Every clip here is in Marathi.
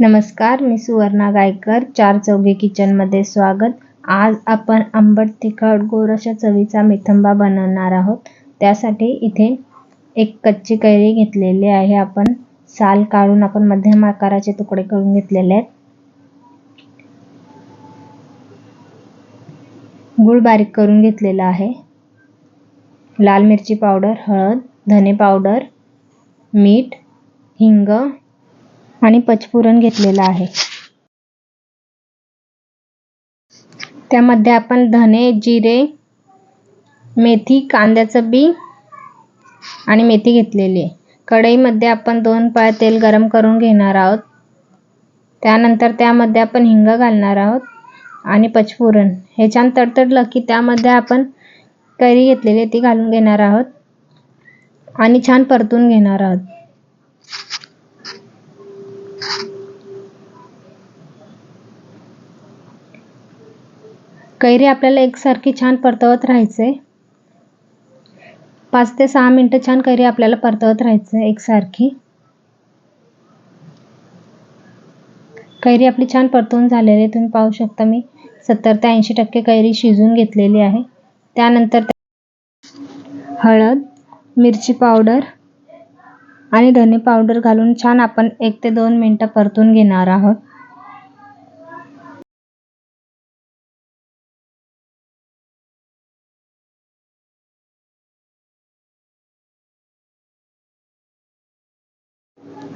नमस्कार मी सुवर्णा गायकर चार चौघे किचनमध्ये स्वागत. आज आपण आंबट तिखट गोड अशा चवीचा मिथंबा बनवणार आहोत. त्यासाठी इथे एक कच्ची कैरी घेतलेली आहे. आपण साल काढून आपण मध्यम आकाराचे तुकडे करून घेतलेले आहेत. गुळ बारीक करून घेतलेला आहे. लाल मिरची पावडर हळद धने पावडर मीठ हिंग आणि पचफुरण घेतलेलं आहे. त्यामध्ये आपण धने जिरे मेथी कांद्याचं बी आणि मेथी घेतलेली आहे. कढईमध्ये आपण दोन पाय तेल गरम करून घेणार आहोत. त्यानंतर त्यामध्ये आपण हिंग घालणार आहोत आणि पचफुरण हे छान तडतडलं की त्यामध्ये आपण कैरी घेतलेली ती घालून घेणार आहोत. आणि छान परतून घेणार आहोत. कैरी आपल्याला एकसारखी छान परतवत राहायचे. पाच ते सहा मिनटं छान कैरी आपल्याला परतवत राहायचं एकसारखी. कैरी आपली छान परतवून झालेली आहे. तुम्ही पाहू शकता मी सत्तर ते ऐंशी टक्के कैरी शिजून घेतलेली आहे. त्यानंतर हळद मिरची पावडर आणि धने पावडर घालून छान आपण एक ते दोन मिनटं परतून घेणार आहोत.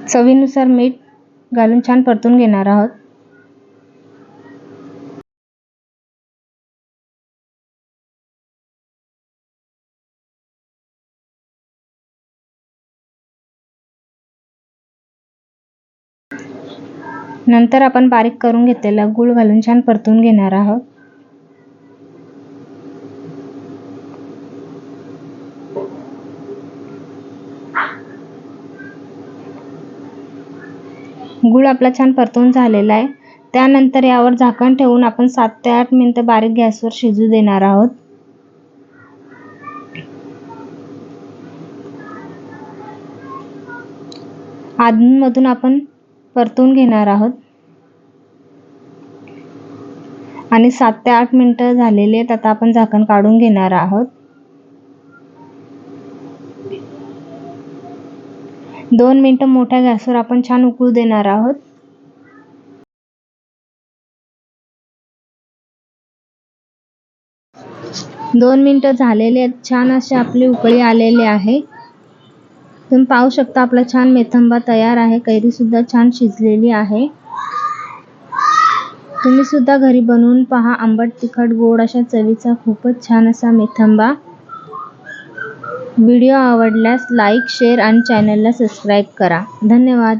चवीनुसार मीठ घालून छान परतून घेणार आहोत. नंतर आपण बारीक करून घेतलेला गूळ घालून छान परतून घेणार आहोत. गूळ आपला छान परतून झालेला आहे. त्यानंतर यावर झाकण ठेवून आपण सात ते आठ मिनटं बारीक गॅसवर शिजू देणार आहोत. आधूनमधून आपण परतून घेणार आहोत. आणि सात ते आठ मिनटं झालेली आहेत आता आपण झाकण काढून घेणार आहोत. दोन मिनटं मोठ्या गॅसवर आपण छान उकळू देणार आहोत. दोन मिनटं झालेले आहेत. छान असे आपली उकळी आलेली आहे. तुम्ही पाहू शकता आपला छान मेथंबा तयार आहे. कैरीसुद्धा छान शिजलेली आहे. तुम्ही सुद्धा घरी बनवून पहा. आंबट तिखट गोड अशा चवीचा खूपच छान असा मेथंबा. व्हिडिओ आवडल्यास लाईक शेअर आणि चॅनलला सबस्क्राईब करा. धन्यवाद.